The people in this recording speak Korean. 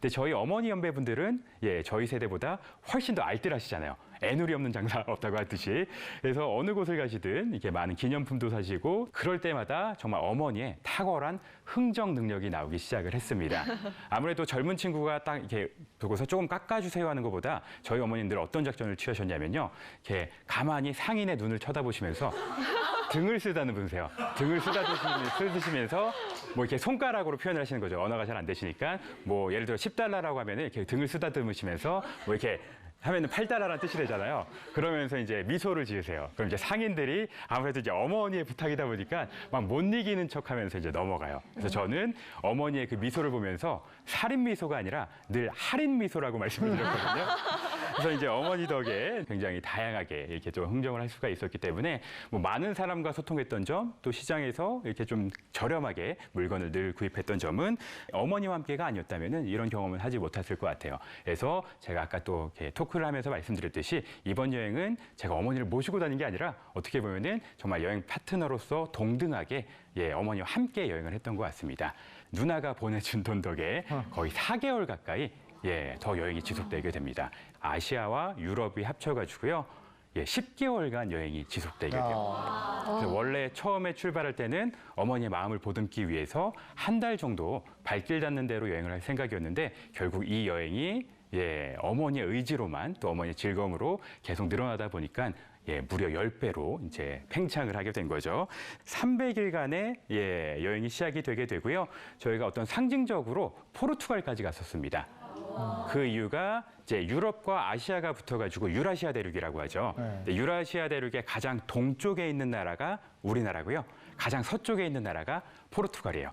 근데 저희 어머니 연배분들은 예, 저희 세대보다 훨씬 더 알뜰하시잖아요. 애누리 없는 장사 없다고 하듯이. 그래서 어느 곳을 가시든 이렇게 많은 기념품도 사시고 그럴 때마다 정말 어머니의 탁월한 흥정 능력이 나오기 시작을 했습니다. 아무래도 젊은 친구가 딱 이렇게 보고서 조금 깎아주세요 하는 것보다 저희 늘 어떤 작전을 취하셨냐면요. 이렇게 가만히 상인의 눈을 쳐다보시면서 등을 쓰다는 분세요. 등을 쓰다드시면서, 쓰시면서 뭐 이렇게 손가락으로 표현을 하시는 거죠. 언어가 잘 안 되시니까 뭐 예를 들어 10달러라고 하면은 이렇게 등을 쓰다듬으시면서 뭐 이렇게 하면은 8달러라는 뜻이 되잖아요. 그러면서 이제 미소를 지으세요. 그럼 이제 상인들이 아무래도 이제 어머니의 부탁이다 보니까 막 못 이기는 척 하면서 이제 넘어가요. 그래서 저는 어머니의 그 미소를 보면서 살인 미소가 아니라 늘 할인 미소라고 말씀을 드렸거든요. 그래서 이제 어머니 덕에 굉장히 다양하게 이렇게 좀 흥정을 할 수가 있었기 때문에 뭐 많은 사람과 소통했던 점, 또 시장에서 이렇게 좀 저렴하게 물건을 늘 구입했던 점은 어머니와 함께가 아니었다면은 이런 경험을 하지 못했을 것 같아요. 그래서 제가 아까 또 이렇게 토크를 하면서 말씀드렸듯이 이번 여행은 제가 어머니를 모시고 다닌 게 아니라 어떻게 보면은 정말 여행 파트너로서 동등하게 예, 어머니와 함께 여행을 했던 것 같습니다. 누나가 보내준 돈 덕에 거의 4개월 가까이 예, 더 여행이 지속되게 됩니다. 아시아와 유럽이 합쳐가지고요. 예, 10개월간 여행이 지속되게 돼요. 그래서 원래 처음에 출발할 때는 어머니의 마음을 보듬기 위해서 한 달 정도 발길 닿는 대로 여행을 할 생각이었는데 결국 이 여행이 예, 어머니의 의지로만 또 어머니의 즐거움으로 계속 늘어나다 보니까 예, 무려 10배로 이제 팽창을 하게 된 거죠. 300일간의 예, 여행이 시작이 되게 되고요. 저희가 어떤 상징적으로 포르투갈까지 갔었습니다. 그 이유가 이제 유럽과 아시아가 붙어가지고 유라시아 대륙이라고 하죠. 네. 유라시아 대륙의 가장 동쪽에 있는 나라가 우리나라고요. 가장 서쪽에 있는 나라가 포르투갈이에요.